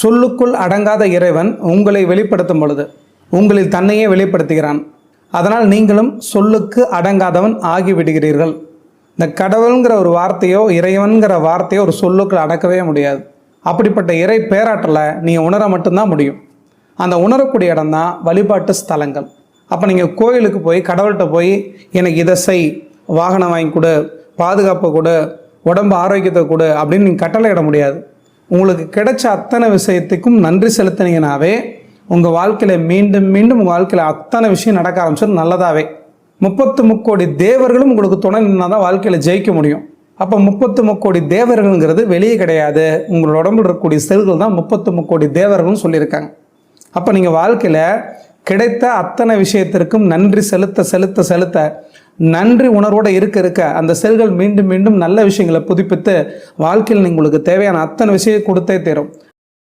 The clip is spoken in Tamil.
சொல்லுக்குள் அடங்காத இறைவன் உங்களை வெளிப்படுத்தும் பொழுது உங்களில் தன்னையே வெளிப்படுத்துகிறான். அதனால் நீங்களும் சொல்லுக்கு அடங்காதவன் ஆகிவிடுகிறீர்கள். இந்த கடவுளுங்கிற ஒரு வார்த்தையோ இறைவன்கிற வார்த்தையோ ஒரு சொல்லுக்குள் அடக்கவே முடியாது. அப்படிப்பட்ட இறை பேராற்றலை நீங்கள் உணர மட்டும்தான் முடியும். அந்த உணரக்கூடிய இடம் தான் வழிபாட்டு ஸ்தலங்கள். அப்போ நீங்கள் கோயிலுக்கு போய் கடவுள்கிட்ட போய் எனக்கு இதை செய் வாகனம் வாங்கி கொடு பாதுகாப்பை கொடு உடம்பு ஆரோக்கியத்தை கொடு அப்படின்னு நீங்கள் கட்டளையிட முடியாது. உங்களுக்கு கிடைச்ச அத்தனை விஷயத்துக்கும் நன்றி செலுத்தினீங்கனாவே உங்கள் வாழ்க்கையில் மீண்டும் மீண்டும் உங்கள் வாழ்க்கையில் அத்தனை விஷயம் நடக்க ஆரம்பிச்சது நல்லதாவே. முப்பத்து முக்கோடி தேவர்களும் உங்களுக்கு துணை நின்னா தான் வாழ்க்கையில் ஜெயிக்க முடியும். அப்போ முப்பத்து முக்கோடி தேவர்கள்ங்கிறது வெளியே கிடையாது. உங்களோட உடம்புல இருக்கக்கூடிய செல்கள் தான் முப்பத்து முக்கோடி தேவர்கள்னு சொல்லியிருக்காங்க. அப்போ நீங்கள் வாழ்க்கையில் கிடைத்த அத்தனை விஷயத்திற்கும் நன்றி செலுத்த செலுத்த செலுத்த நன்றி உணர்வோடு இருக்க இருக்க அந்த செல்கள் மீண்டும் மீண்டும் நல்ல விஷயங்களை புதுப்பித்து வாழ்க்கையில் உங்களுக்கு தேவையான அத்தனை விஷயம் கொடுத்தே தரும்.